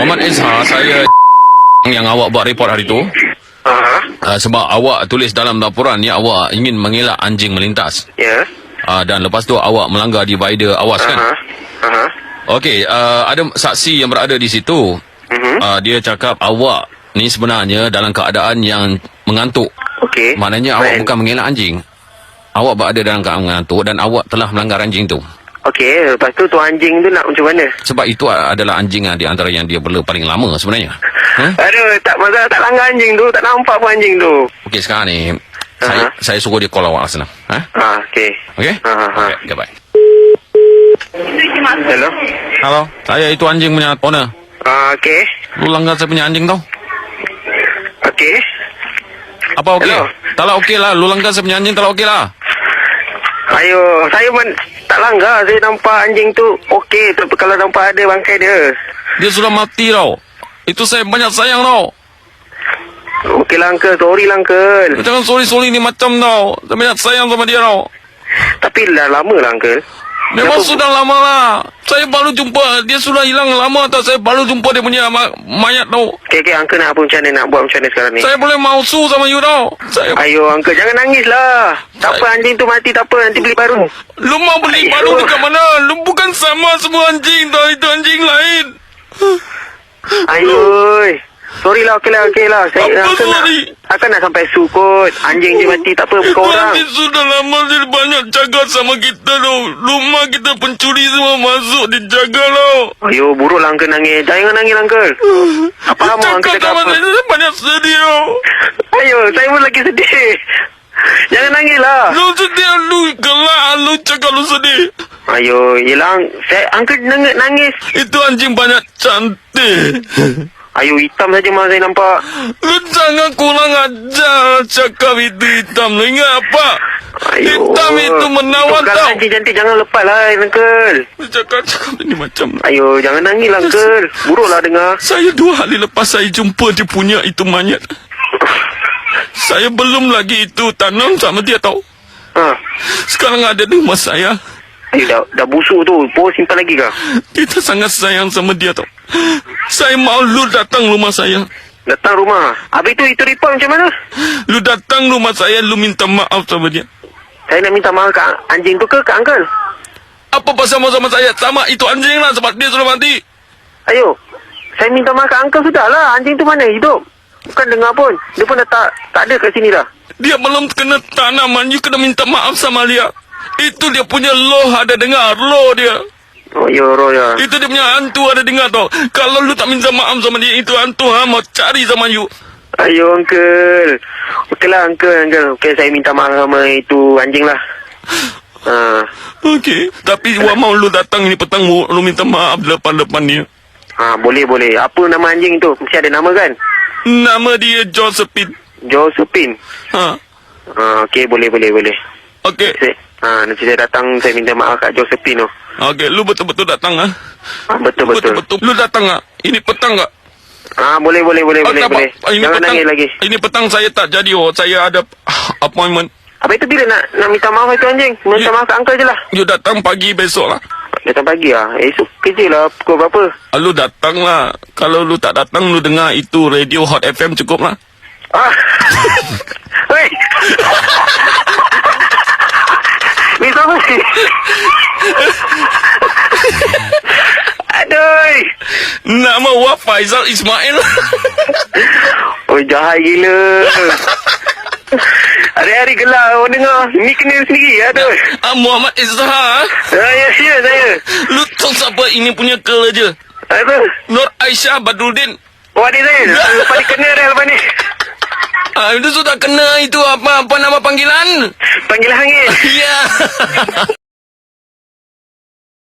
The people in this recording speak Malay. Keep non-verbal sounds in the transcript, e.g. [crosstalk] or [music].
Muhammad Izhar, saya [laughs] yang awak buat report hari tu. Aha. Uh, sebab awak tulis dalam laporan ni awak ingin mengelak anjing melintas. Ya. Uh, dan lepas tu awak melanggar divider awas kan? Aha. Aha. Okey, uh, ada saksi yang berada di situ. Mhm. Uh, dia cakap awak ni sebenarnya dalam keadaan yang mengantuk. Okey. Maknanya awak Baik. bukan mengelak anjing. Awak berada dalam keadaan mengantuk dan awak telah melanggar anjing tu. Okey, lepas tu tu anjing tu nak macam mana? Sebab itu adalah anjing yang di antara yang dia bela paling lama sebenarnya. Huh? Aduh, tak masalah tak langgar anjing tu, tak nampak pun anjing tu. Okey, sekarang ni saya Aha. saya suruh dia call awak lah senang. Ha? Ha, okey. Okey? Aha. Okey, okay, bye. Hello. Halo, saya itu anjing punya owner. Ah, okey. Lu langgar saya punya anjing tau. Okey. Apa okey? Hello. Tak lah okey lah. Lu langgar saya punya anjing tak lah okey lah. Ayo, saya pun tak langgar. Saya nampak anjing tu okey, tapi kalau nampak ada bangkai dia. Dia sudah mati tau. Itu saya banyak sayang tau. Okey lah, Uncle. Sorry lah, Uncle. Jangan sorry-sorry ni macam tau. Saya banyak sayang sama dia tau. Tapi dah lama lah, Uncle. Memang Kenapa- sudah lama lah. Saya baru jumpa. Dia sudah hilang lama tau. Saya baru jumpa dia punya ma- mayat tau. Okey, okey. Uncle nak apa macam mana? Nak buat macam mana sekarang ni? Saya boleh mausu sama you tau. Saya... Ayo, Uncle. Jangan nangis lah. Tak apa, anjing tu mati. Tak apa. Nanti beli baru. Lu mau beli Ayo. baru dekat mana? Lu bukan sama semua anjing tau. Itu anjing lain. Ayo. Sorry lah, okey lah, okey lah. Saya Apa Uncle nak, sorry? Akan nak sampai su kot. Anjing dia mati. Tak apa, bukan orang. Nanti sudah lama dia banyak jaga sama kita tau. Rumah kita pencuri semua masuk dia jaga tau. Ayo, buruk lah Uncle nangis. Jangan nangis, Uncle. Apa lama Uncle cakap sama apa? saya, banyak sedih tau. Ayo, saya pun lagi sedih. Jangan nangis lah. Lu sedih, lu gelak, lu cakap lu sedih. Ayo, yelah. Saya, Uncle nangis. Itu anjing banyak cantik. Ayo, hitam saja mah saya nampak. Jangan kurang ajar cakap itu hitam. Ingat apa? Ayo. Hitam itu menawan kalau tau. anjing cantik, jangan lepas lah, Uncle. Lu cakap-cakap ini macam... Ayo, jangan nangis lah, Uncle. Buruk lah dengar. Saya dua hari lepas saya jumpa dia punya itu mayat. Saya belum lagi itu tanam sama dia tau. Ha. Sekarang ada di rumah saya. Ayo, dah, dah busuk tu. Po simpan lagi kah? Kita sangat sayang sama dia tau. Saya mau lu datang rumah saya. Datang rumah. Habis tu, itu report macam mana? Lu datang rumah saya, lu minta maaf sama dia. Saya nak minta maaf kat anjing tu ke kat Uncle? Apa pasal sama saya? Sama itu anjing lah sebab dia sudah mati. Ayo. Saya minta maaf kat Uncle sudah lah. Anjing tu mana hidup? Bukan dengar pun. Dia pun dah tak, tak ada kat sini dah. Dia belum kena tanaman, you kena minta maaf sama dia. Itu dia punya loh ada dengar, loh dia. Oh, ya, roh ya. Itu dia punya hantu ada dengar tau. Kalau lu tak minta maaf sama dia, itu hantu ha, mau cari sama you. Ayo, Uncle. Okey lah, Uncle, Uncle. Okey, saya minta maaf sama itu anjing lah. Ha. Okey. Tapi gua mau lu datang ini petang, lu lu minta maaf depan-depan dia. Ha, boleh, boleh. Apa nama anjing tu? Mesti ada nama kan? Nama dia Josephine. Josephine. Ha. Ha, okey, boleh, boleh, boleh. Okey. Ha, nanti saya datang, saya minta maaf kat Josephine tu. Okey, lu betul-betul datang ah. Ha, betul, betul. Betul-betul. Lu datang ah. Ini petang ah. Ha, boleh, boleh, boleh, boleh, boleh. Ini Jangan petang, nangis lagi. Ini petang saya tak jadi oh. Saya ada ah, appointment. Apa itu bila nak nak minta maaf itu anjing? Minta Ya. maaf kat Uncle je lah. You datang pagi besok lah. Datang pagi lah. Esok kerja lah. Pukul berapa? Ah, Lu datang lah. Kalau lu tak datang, lu dengar itu radio Hot FM cukup lah. Ah. [laughs] Hei. [laughs] Ni? Aduh. Nama Wah Faizal Ismail. [laughs] Oh, jahat gila. Hari-hari gelak orang dengar. Ni kena sendiri, aduh. ah, Muhammad Izhar. Saya, ya, saya. Lu tahu siapa ini punya kerja? Apa? Nur Aisyah Badruddin. Oh, adik saya. [laughs] Lepas ni kena dah lepas ni. Itu sudah kena itu apa apa nama panggilan? Panggil hangit. [laughs] Ya. [laughs]